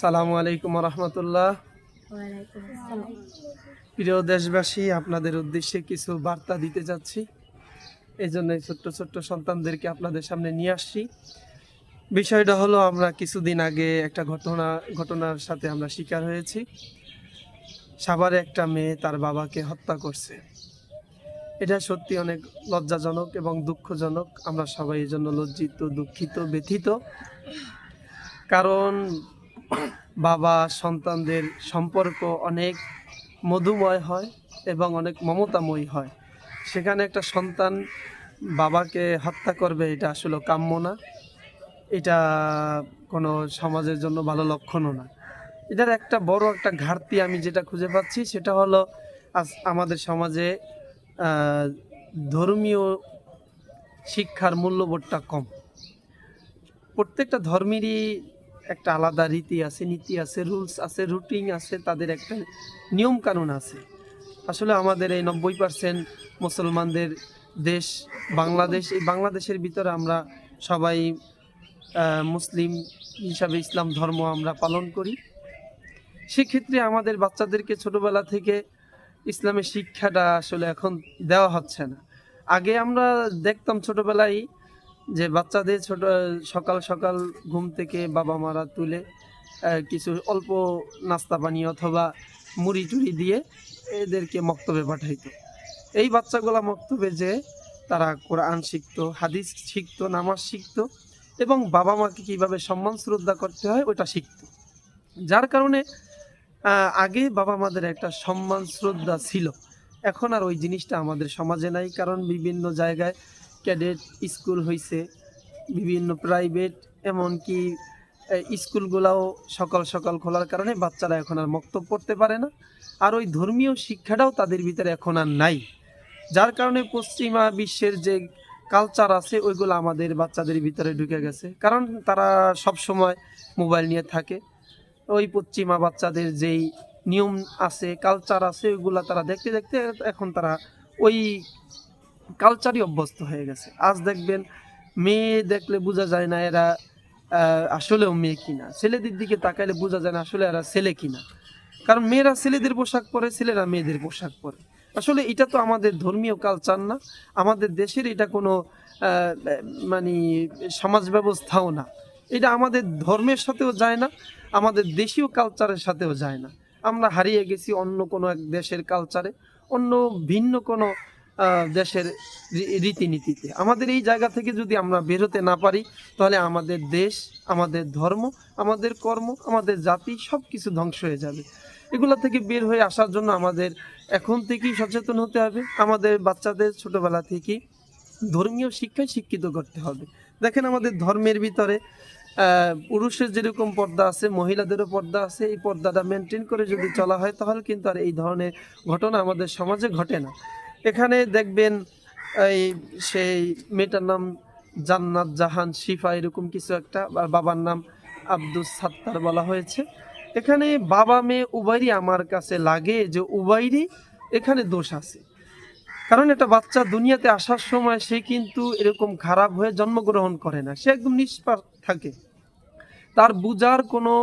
সালামু আলাইকুম রহমতুল্লাহ প্রিয় দেশবাসী, আপনাদের উদ্দেশ্যে কিছু বার্তা দিতে যাচ্ছি। এই জন্য ছোট্ট ছোট্ট সন্তানদেরকে আপনাদের সামনে নিয়ে আসছি। বিষয়টা হলো, আমরা কিছুদিন আগে একটা ঘটনা, ঘটনার সাথে আমরা শিকার হয়েছি। সাভারে একটা মেয়ে তার বাবাকে হত্যা করছে। এটা সত্যি অনেক লজ্জাজনক এবং দুঃখজনক। আমরা সবাই এই জন্য লজ্জিত, দুঃখিত, ব্যথিত। কারণ বাবা, সন্তানদের সম্পর্ক অনেক মধুময় হয় এবং অনেক মমতাময়ী হয়। সেখানে একটা সন্তান বাবাকে হত্যা করবে, এটা আসলে কাম্য না। এটা কোনো সমাজের জন্য ভালো লক্ষণও না। এটার একটা বড় একটা ঘাটতি আমি যেটা খুঁজে পাচ্ছি, সেটা হলো আজ আমাদের সমাজে ধর্মীয় শিক্ষার মূল্যবোধটা কম। প্রত্যেকটা ধর্মেরই একটা আলাদা রীতি আছে, নীতি আছে রুলস আছে রুটিন আছে, তাদের একটা নিয়ম কানুন আছে। আসলে আমাদের এই নব্বই পার্সেন্ট মুসলমানদের দেশ বাংলাদেশ, এই বাংলাদেশের ভিতরে আমরা সবাই মুসলিম হিসাবে ইসলাম ধর্ম আমরা পালন করি। সেক্ষেত্রে আমাদের বাচ্চাদেরকে ছোটবেলা থেকে ইসলামের শিক্ষাটা আসলে এখন দেওয়া হচ্ছে না। আগে আমরা দেখতাম ছোটবেলায় যে বাচ্চাদের ছোট, সকাল সকাল ঘুম থেকে বাবা মারা তুলে কিছু অল্প নাস্তা পানি অথবা মুড়ি টুড়ি দিয়ে এদেরকে মক্তবে পাঠাইতো। এই বাচ্চাগুলা মক্তবে যে তারা কোরআন শিখতো, হাদিস শিখতো, নামাজ শিখতো এবং বাবা মাকে কীভাবে সম্মান শ্রদ্ধা করতে হয় ওটা শিখতো। যার কারণে আগে বাবা মাদের একটা সম্মান শ্রদ্ধা ছিল। এখন আর ওই জিনিসটা আমাদের সমাজে নাই, কারণ বিভিন্ন জায়গায় ক্যাডেট স্কুল হয়েছে বিভিন্ন প্রাইভেট, এমনকি স্কুলগুলাও সকাল সকাল খোলার কারণে বাচ্চারা এখন আর মক্তব পড়তে পারে না। আর ওই ধর্মীয় শিক্ষাটাও তাদের ভিতরে এখন আর নাই। যার কারণে পশ্চিমা বিশ্বের যে কালচার আছে, ওইগুলো আমাদের বাচ্চাদের ভিতরে ঢুকে গেছে। কারণ তারা সব সময় মোবাইল নিয়ে থাকে। ওই পশ্চিমা বাচ্চাদের যেই নিয়ম আছে কালচার আছে, ওইগুলো তারা দেখতে দেখতে এখন তারা ওই কালচারই অভ্যস্ত হয়ে গেছে। আজ দেখবেন মেয়ে দেখলে বোঝা যায় না এরা আসলেও মেয়ে কিনা। ছেলেদের দিকে তাকাইলে বোঝা যায় না আসলে এরা ছেলে কিনা। কারণ মেয়েরা ছেলেদের পোশাক পরে, ছেলেরা মেয়েদের পোশাক পরে। আসলে এটা তো আমাদের ধর্মীয় কালচার না। আমাদের দেশের এটা কোনো মানে সমাজ ব্যবস্থাও না। এটা আমাদের ধর্মের সাথেও যায় না, আমাদের দেশীয় কালচারের সাথেও যায় না। আমরা হারিয়ে গেছি অন্য কোনো এক দেশের কালচারে অন্য ভিন্ন কোনো দেশের রীতিনীতিতে। আমাদের এই জায়গা থেকে যদি আমরা বেরোতে না পারি, তাহলে আমাদের দেশ, আমাদের ধর্ম, আমাদের কর্ম, আমাদের জাতি সব কিছু ধ্বংস হয়ে যাবে। এগুলো থেকে বের হয়ে আসার জন্য আমাদের এখন থেকেই সচেতন হতে হবে। আমাদের বাচ্চাদের ছোটবেলা থেকেই ধর্মীয় শিক্ষায় শিক্ষিত করতে হবে। দেখেন আমাদের ধর্মের ভিতরে পুরুষের যেরকম পর্দা আছে, মহিলাদেরও পর্দা আছে, এই পর্দাটা মেনটেন করে যদি চলা হয়, তাহলে কিন্তু আর এই ধরনের ঘটনা আমাদের সমাজে ঘটে না। এখানে দেখবেন, এই সেই মেয়েটার নাম জান্নাত জাহান শিফা এরকম কিছু একটা, আর বাবার নাম আব্দুস সাত্তার বলা হয়েছে। এখানে বাবা মেয়ে উভয়ই আমার কাছে লাগে যে উভয়ই এখানে দোষ আছে। কারণ একটা বাচ্চা দুনিয়াতে আসার সময় সে কিন্তু এরকম খারাপ হয়ে জন্মগ্রহণ করে না। সে একদম নিষ্পাপ থাকে। তার বুজার কোনো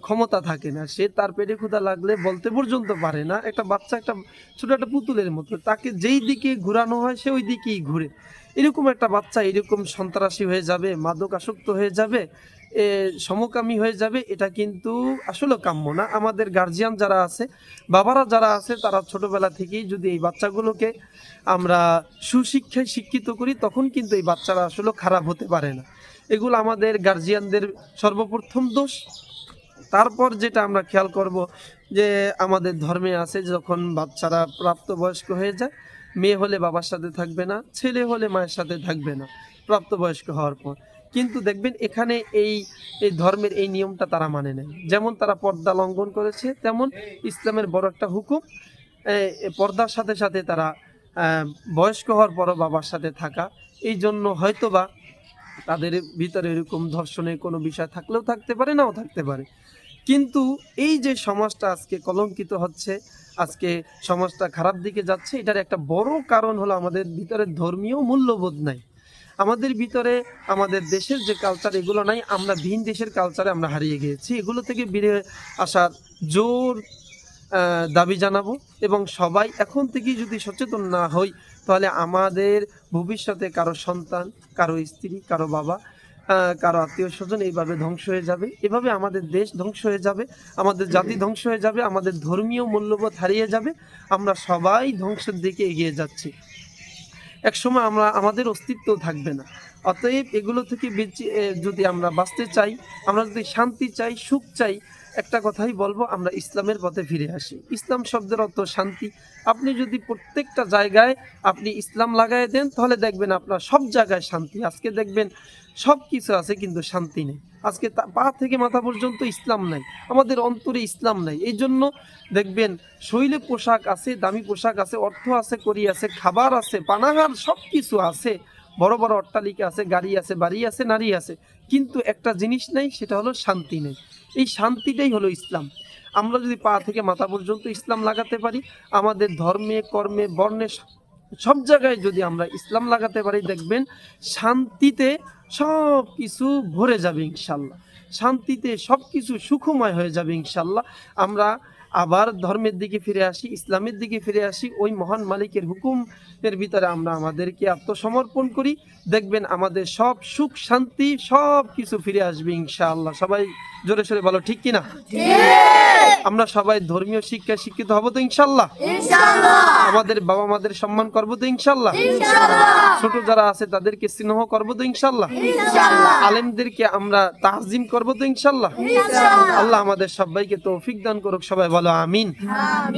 ক্ষমতা থাকে না। সে তার পেটে ক্ষুধা লাগলে বলতে পর্যন্ত পারে না। একটা বাচ্চা, একটা ছোট একটা পুতুলের মতো। তাকে যেই দিকে ঘোরানো হয়, সে ওই দিকেই ঘুরে। এরকম একটা বাচ্চা, এরকম সন্ত্রাসী হয়ে যাবে, মাদক আসক্ত হয়ে যাবে, এ, সমকামী হয়ে যাবে, এটা কিন্তু আসলে কাম্য না। আমাদের গার্জিয়ান যারা আছে, বাবারা যারা আছে, তারা ছোটবেলা থেকেই যদি এই বাচ্চাগুলোকে আমরা সুশিক্ষায় শিক্ষিত করি, তখন কিন্তু এই বাচ্চারা আসলে খারাপ হতে পারে না। এগুলো আমাদের গার্জিয়ানদের সর্বপ্রথম দোষ। তারপর যেটা আমরা খেয়াল করব যে আমাদের ধর্মে আছে যখন বাচ্চারা প্রাপ্তবয়স্ক হয়ে যায়, মেয়ে হলে বাবার সাথে থাকবে না, ছেলে হলে মায়ের সাথে থাকবে না প্রাপ্তবয়স্ক হওয়ার পর। কিন্তু দেখবেন এখানে এই এই ধর্মের এই নিয়মটা তারা মানে নেয়। যেমন তারা পর্দা লঙ্ঘন করেছে, তেমন ইসলামের বড় একটা হুকুম পর্দার সাথে সাথে তারা বয়স্ক হওয়ার পরও বাবার সাথে থাকা। এই জন্য হয়তোবা তাদের ভিতরে এরকম ধর্ষণের কোনো বিষয় থাকলেও থাকতে পারে, নাও থাকতে পারে। কিন্তু এই যে সমাজটা আজকে কলঙ্কিত হচ্ছে, আজকে সমাজটা খারাপ দিকে যাচ্ছে, এটার একটা বড় কারণ হলো আমাদের ভিতরে ধর্মীয় মূল্যবোধ নাই। আমাদের ভিতরে, আমাদের দেশের যে কালচার এগুলো নাই, আমরা ভিন দেশের কালচারে আমরা হারিয়ে গিয়েছি। এগুলো থেকে বেরিয়ে আসার জোর দাবি জানাব এবং সবাই এখন থেকেই যদি সচেতন না হই, তাহলে আমাদের ভবিষ্যতে কারও সন্তান, কারও স্ত্রী, কারও বাবা কারও আত্মীয় স্বজন এইভাবে ধ্বংস হয়ে যাবে। এভাবে আমাদের দেশ ধ্বংস হয়ে যাবে, আমাদের জাতি ধ্বংস হয়ে যাবে, আমাদের ধর্মীয় মূল্যবোধ হারিয়ে যাবে, আমরা সবাই ধ্বংসের দিকে এগিয়ে যাচ্ছি। এক সময় আমরা, আমাদের অস্তিত্ব থাকবে না। অতএব এগুলো থেকে বেঁচে যদি আমরা বাঁচতে চাই, আমরা যদি শান্তি চাই, সুখ চাই একটা কথাই বলব, আমরা ইসলামের পথে ফিরে আসি। ইসলাম শব্দের অর্থ শান্তি। আপনি যদি প্রত্যেকটা জায়গায় আপনি ইসলাম লাগাই দেন, তাহলে দেখবেন আপনার সব জায়গায় শান্তি। আজকে দেখবেন সব কিছু আছে, কিন্তু শান্তি নেই। আজকে পা থেকে মাথা পর্যন্ত ইসলাম নাই। আমাদের অন্তরে ইসলাম নাই। এই জন্য দেখবেন শৈলে পোশাক আছে, দামি পোশাক আছে, অর্থ আছে, করি আছে, খাবার আছে, পানাহার সব কিছু আছে। বড় বড় অট্টালিকা আছে, গাড়ি আছে, বাড়ি আছে, নারী আছে। কিন্তু একটা জিনিস নেই, সেটা হলো শান্তি নেই। এই শান্তিটাই হলো ইসলাম। আমরা যদি পা থেকে মাথা পর্যন্ত ইসলাম লাগাতে পারি, আমাদের ধর্মে, কর্মে, বর্ণে সব জায়গায় যদি আমরা ইসলাম লাগাতে পারি, দেখবেন শান্তিতে সব কিছু ভরে যাবে ইনশাল্লাহ। শান্তিতে সব কিছু সুখময় হয়ে যাবে ইনশাল্লাহ। আমরা আবার ধর্মের দিকে ফিরে আসি, ইসলামের দিকে ফিরে আসি, ওই মহান মালিকের হুকুমের ভিতরে আমরা আমাদেরকে আত্মসমর্পণ করি। দেখবেন আমাদের সব সুখ, শান্তি সব কিছু ফিরে আসবে ইনশাআল্লাহ। সবাই জোরে সোরে বলো, ঠিক কিনা? আমরা সবাই ধর্মীয় শিক্ষায় শিক্ষিত হব তো ইনশাল্লাহ। আমাদের বাবা মাদের সম্মান করব তো ইনশাল্লাহ। ছোট যারা আছে তাদেরকে স্নেহ করব তো ইনশাল্লাহ। আলেমদেরকে আমরা তাহজিম করব তো ইনশাল্লাহ। আল্লাহ আমাদের সবাইকে তৌফিক দান করুক সবাই বলো আমিন।